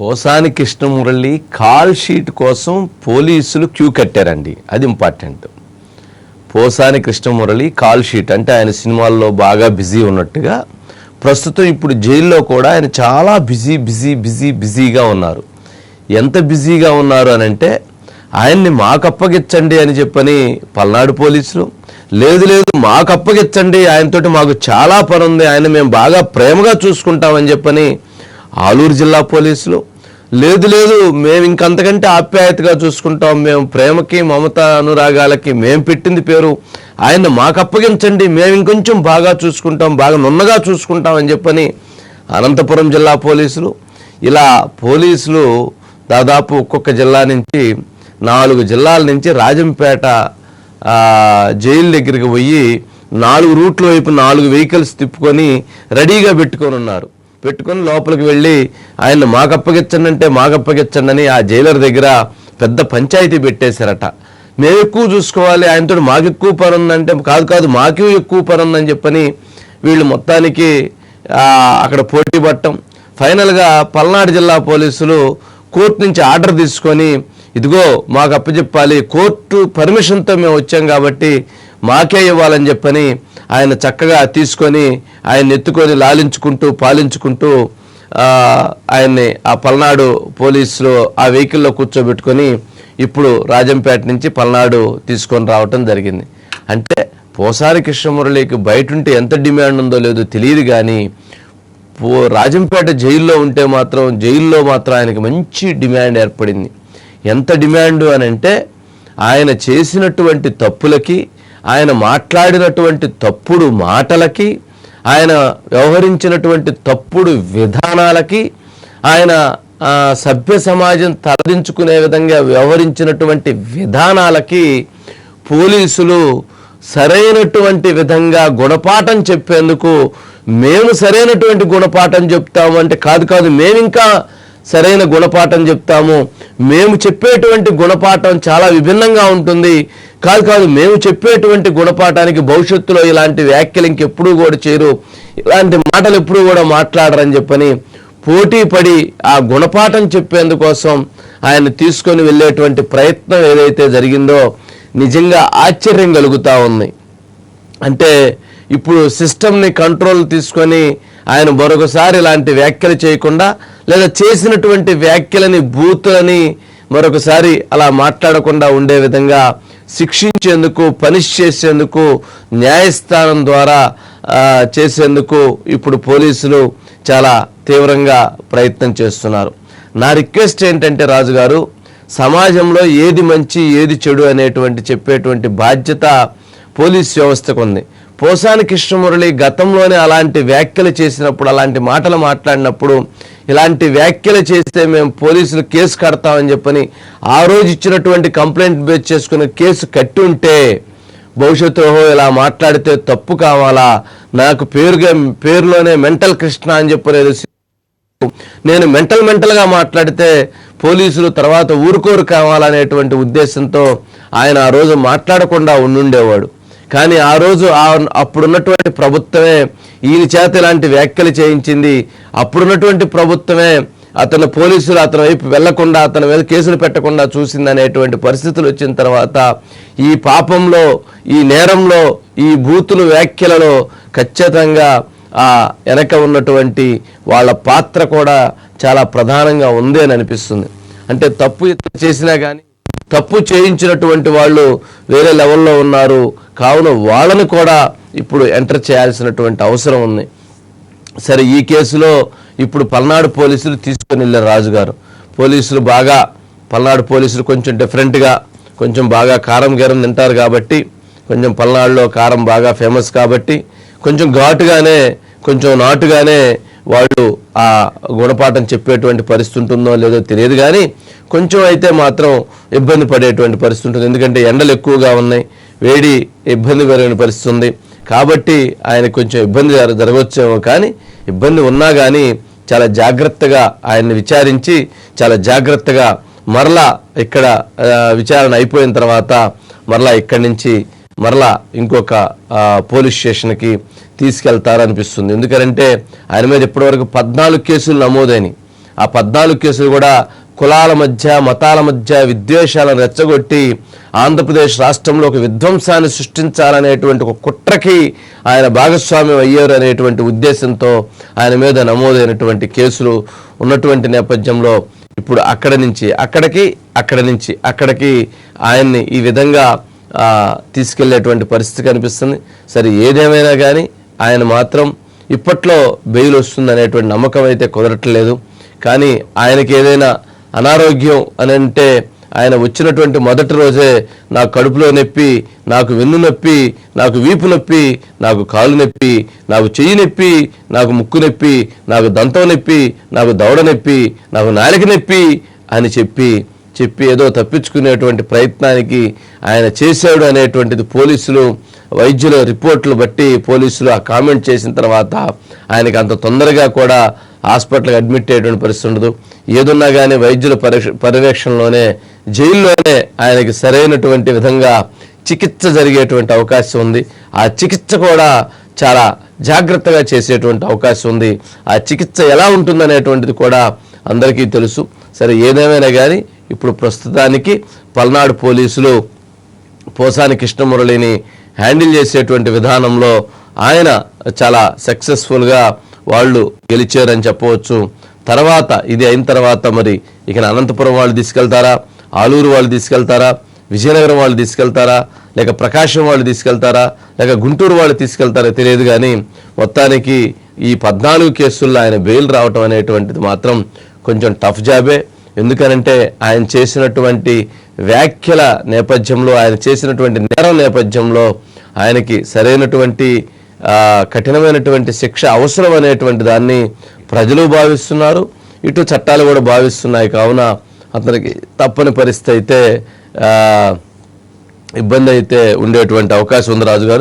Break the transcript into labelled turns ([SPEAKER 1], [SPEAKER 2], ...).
[SPEAKER 1] Posani Krishna Murali call sheet కోసం పోలీసులు queue కట్టారండి. అది important. Posani Krishna Murali call sheet అంటే ఆయన సినిమాల్లో బాగా బిజీ ఉన్నట్టుగా ప్రస్తుతం ఇప్పుడు జైల్లో కూడా ఆయన చాలా బిజీ బిజీ బిజీ బిజీగా ఉన్నారు. ఎంత బిజీగా ఉన్నారు అని అంటే ఆయన్ని మాకు అప్పగించండి అని చెప్పని పల్నాడు పోలీసులు లేదు లేదు మాకు అప్పగించండి ఆయనతోటి మాకు చాలా పని ఉంది ఆయన మేము బాగా ప్రేమగా చూసుకుంటామని చెప్పని ఆలూరు జిల్లా పోలీసులు. లేదు లేదు మేము ఇంకంతకంటే ఆప్యాయతగా చూసుకుంటాం. మేము ప్రేమకి మమత అనురాగాలకి మేము పెట్టింది పేరు. ఆయన మాకు అప్పగించండి. మేము ఇంకొంచెం బాగా చూసుకుంటాం బాగా నున్నగా చూసుకుంటాం అని చెప్పని అనంతపురం జిల్లా పోలీసులు ఇలా పోలీసులు దాదాపు ఒక్కొక్క జిల్లా నుంచి నాలుగు జిల్లాల నుంచి రాజంపేట జైలు దగ్గరికి పోయి నాలుగు రూట్ల వైపు నాలుగు వెహికల్స్ తిప్పుకొని రెడీగా పెట్టుకొని ఉన్నారు. పెట్టుకుని లోపలికి వెళ్ళి ఆయన మాకు అప్పగించండి అంటే మాకు అప్పగించండి అని ఆ జైలర్ దగ్గర పెద్ద పంచాయతీ పెట్టేశారట. మేము ఎక్కువ చూసుకోవాలి ఆయనతో మాకు ఎక్కువ పని ఉందంటే కాదు కాదు మాకు ఎక్కువ పని ఉందని చెప్పని వీళ్ళు మొత్తానికి అక్కడ పోటీ పట్టడం. ఫైనల్గా పల్నాడు జిల్లా పోలీసులు కోర్టు నుంచి ఆర్డర్ తీసుకొని ఇదిగో మాకు అప్పచెప్పాలి కోర్టు పర్మిషన్తో మేము వచ్చాం కాబట్టి మాకే ఇవ్వాలని చెప్పని ఆయన చక్కగా తీసుకొని ఆయన ఎత్తుకొని లాలించుకుంటూ పాలించుకుంటూ ఆయన్ని ఆ పల్నాడు పోలీసులు ఆ వెహికల్లో కూర్చోబెట్టుకొని ఇప్పుడు రాజంపేట నుంచి పల్నాడు తీసుకొని రావటం జరిగింది. అంటే పోసారి కృష్ణమురళికి బయట ఉంటే ఎంత డిమాండ్ ఉందో లేదో తెలియదు కానీ పో రాజంపేట జైల్లో ఉంటే మాత్రం జైల్లో మాత్రం ఆయనకి మంచి డిమాండ్ ఏర్పడింది. ఎంత డిమాండ్ అని అంటే ఆయన చేసినటువంటి తప్పులకి ఆయన మాట్లాడినటువంటి తప్పుడు మాటలకి ఆయన వ్యవహరించినటువంటి తప్పుడు విధానాలకి ఆయన సభ్య సమాజం తలదించుకునే విధంగా వ్యవహరించినటువంటి విధానాలకి పోలీసులు సరైనటువంటి విధంగా గుణపాఠం చెప్పేందుకు మేము సరైనటువంటి గుణపాఠం చెప్తాము అంటే కాదు కాదు మేము ఇంకా సరైన గుణపాఠం చెప్తాము. మేము చెప్పేటువంటి గుణపాఠం చాలా విభిన్నంగా ఉంటుంది. కాదు కాదు మేము చెప్పేటువంటి గుణపాఠానికి భవిష్యత్తులో ఇలాంటి వ్యాఖ్యలు ఇంకెప్పుడు కూడా చేయరు. ఇలాంటి మాటలు ఎప్పుడూ కూడా మాట్లాడరని చెప్పని పోటీ పడి ఆ గుణపాఠం చెప్పేందుకోసం ఆయన తీసుకొని వెళ్ళేటువంటి ప్రయత్నం ఏదైతే జరిగిందో నిజంగా ఆశ్చర్యం కలుగుతూ ఉంది. అంటే ఇప్పుడు సిస్టమ్ని కంట్రోల్ తీసుకొని ఆయన మరొకసారి ఇలాంటి వ్యాఖ్యలు చేయకుండా లేదా చేసినటువంటి వ్యాఖ్యలని బూతులని మరొకసారి అలా మాట్లాడకుండా ఉండే విధంగా శిక్షించేందుకు పనిష్ చేసేందుకు న్యాయస్థానం ద్వారా చేసేందుకు ఇప్పుడు పోలీసులు చాలా తీవ్రంగా ప్రయత్నం చేస్తున్నారు. నా రిక్వెస్ట్ ఏంటంటే రాజుగారు సమాజంలో ఏది మంచి ఏది చెడు అనేటువంటి చెప్పేటువంటి బాధ్యత పోలీస్ వ్యవస్థకు ఉంది. పోసాని కృష్ణమురళి గతంలోనే అలాంటి వ్యాఖ్యలు చేసినప్పుడు అలాంటి మాటలు మాట్లాడినప్పుడు ఇలాంటి వ్యాఖ్యలు చేస్తే మేము పోలీసులు కేసు కడతామని చెప్పని ఆ రోజు ఇచ్చినటువంటి కంప్లైంట్ బేస్ చేసుకుని కేసు కట్టి ఉంటే భవిష్యత్తులో ఇలా మాట్లాడితే తప్పు కావాలా? నాకు పేరుగా పేరులోనే మెంటల్ కృష్ణ అని చెప్పలేదు నేను మెంటల్ మెంటల్గా మాట్లాడితే పోలీసులు తర్వాత ఊరుకోరు కావాలనేటువంటి ఉద్దేశంతో ఆయన ఆ రోజు మాట్లాడకుండా ఉండుండేవాడు. కానీ ఆ రోజు ఆ- అప్పుడున్నటువంటి ప్రభుత్వమే ఈయన చేత ఇలాంటి వ్యాఖ్యలు చేయించింది. అప్పుడున్నటువంటి ప్రభుత్వమే అతను పోలీసులు అతని వైపు వెళ్ళకుండా అతని మీద కేసులు పెట్టకుండా చూసింది అనేటువంటి పరిస్థితులు వచ్చిన తర్వాత ఈ పాపంలో ఈ నేరంలో ఈ బూతులు వ్యాఖ్యలలో ఖచ్చితంగా ఆ వెనక ఉన్నటువంటి వాళ్ళ పాత్ర కూడా చాలా ప్రధానంగా ఉంది అని అనిపిస్తుంది. అంటే తప్పు ఇతను చేసినా కానీ తప్పు చేయించినటువంటి వాళ్ళు వేరే లెవెల్లో ఉన్నారు. కావున వాళ్ళని కూడా ఇప్పుడు ఎంటర్ చేయాల్సినటువంటి అవసరం ఉంది. సరే ఈ కేసులో ఇప్పుడు పల్నాడు పోలీసులు తీసుకొని వెళ్ళారు రాజుగారు. పోలీసులు బాగా పల్నాడు పోలీసులు కొంచెం డిఫరెంట్గా కొంచెం బాగా కారం గీరం తింటారు కాబట్టి కొంచెం పల్నాడులో కారం బాగా ఫేమస్ కాబట్టి కొంచెం ఘాటుగానే కొంచెం నాటుగానే వాళ్ళు ఆ గుణపాఠం చెప్పేటువంటి పరిస్థితి ఉంటుందో లేదో తెలియదు కానీ కొంచెం అయితే మాత్రం ఇబ్బంది పడేటువంటి పరిస్థితి ఉంటుంది. ఎందుకంటే ఎండలు ఎక్కువగా ఉన్నాయి. వేడి ఇబ్బంది పెరిగిన పరిస్థితి ఉంది. కాబట్టి ఆయన కొంచెం ఇబ్బంది జరగవచ్చేమో కానీ ఇబ్బంది ఉన్నా కానీ చాలా జాగ్రత్తగా ఆయన్ని విచారించి చాలా జాగ్రత్తగా మరలా ఇక్కడ విచారణ అయిపోయిన తర్వాత మరలా ఇక్కడి నుంచి మరలా ఇంకొక పోలీస్ స్టేషన్కి తీసుకెళ్తారనిపిస్తుంది. ఎందుకంటే ఆయన మీద ఇప్పటివరకు పద్నాలుగు కేసులు నమోదైనవి ఆ పద్నాలుగు కేసులు కూడా కులాల మధ్య మతాల మధ్య విద్వేషాలను రెచ్చగొట్టి ఆంధ్రప్రదేశ్ రాష్ట్రంలో ఒక విధ్వంసాన్ని సృష్టించాలనేటువంటి ఒక కుట్రకి ఆయన భాగస్వామ్యం అయ్యారు అనేటువంటి ఉద్దేశంతో ఆయన మీద నమోదైనటువంటి కేసులు ఉన్నటువంటి నేపథ్యంలో ఇప్పుడు అక్కడ నుంచి అక్కడికి అక్కడ నుంచి అక్కడికి ఆయన్ని ఈ విధంగా తీసుకెళ్ళేటువంటి పరిస్థితి కనిపిస్తుంది. సరే ఏదేమైనా కానీ ఆయన మాత్రం ఇప్పట్లో బెయిల్ వస్తుంది అనేటువంటి నమ్మకం అయితే కుదరట్లేదు. కానీ ఆయనకి ఏదైనా అనారోగ్యం అని అంటే ఆయన వచ్చినటువంటి మొదటి రోజే నాకు కడుపులో నొప్పి నాకు వెన్ను నొప్పి నాకు వీపు నొప్పి నాకు కాలు నొప్పి నాకు చెయ్యి నొప్పి నాకు ముక్కు నొప్పి నాకు దంతం నొప్పి నాకు దవడ నొప్పి నాకు నాలిక నొప్పి అని చెప్పి చెప్పి ఏదో తప్పించుకునేటువంటి ప్రయత్నానికి ఆయన చేశాడు అనేటువంటిది పోలీసులు వైద్యుల రిపోర్ట్లు బట్టి పోలీసులు ఆ కామెంట్ చేసిన తర్వాత ఆయనకి అంత తొందరగా కూడా హాస్పిటల్కి అడ్మిట్ అయ్యేటువంటి పరిస్థితి ఉండదు. ఏదున్నా కానీ వైద్యుల పర్యవేక్షణలోనే జైల్లోనే ఆయనకి సరైనటువంటి విధంగా చికిత్స జరిగేటువంటి అవకాశం ఉంది. ఆ చికిత్స కూడా చాలా జాగ్రత్తగా చేసేటువంటి అవకాశం ఉంది. ఆ చికిత్స ఎలా ఉంటుందనేటువంటిది కూడా అందరికీ తెలుసు. సరే ఏదేమైనా కానీ ఇప్పుడు ప్రస్తుతానికి పల్నాడు పోలీసులు పోసాని కృష్ణమురళిని హ్యాండిల్ చేసేటువంటి విధానంలో ఆయన చాలా సక్సెస్ఫుల్గా వాళ్ళు గెలిచారని చెప్పవచ్చు. తర్వాత ఇది అయిన తర్వాత మరి ఇక అనంతపురం వాళ్ళు తీసుకెళ్తారా? ఆలూరు వాళ్ళు తీసుకెళ్తారా? విజయనగరం వాళ్ళు తీసుకెళ్తారా? లేక ప్రకాశం వాళ్ళు తీసుకెళ్తారా? లేక గుంటూరు వాళ్ళు తీసుకెళ్తారా తెలియదు కానీ మొత్తానికి ఈ పద్నాలుగు కేసుల్లో ఆయన బెయిల్ రావటం అనేటువంటిది మాత్రం కొంచెం టఫ్ జాబే. ఎందుకనంటే ఆయన చేసినటువంటి వ్యాఖ్యల నేపథ్యంలో ఆయన చేసినటువంటి నేరం నేపథ్యంలో ఆయనకి సరైనటువంటి కఠినమైనటువంటి శిక్ష అవసరం అనేటువంటి దాన్ని ప్రజలు భావిస్తున్నారు. ఇటు చట్టాలు కూడా భావిస్తున్నాయి. కావున అతనికి తప్పని పరిస్థితి అయితే ఇబ్బంది అయితే ఉండేటువంటి అవకాశం ఉంది రాజు గారు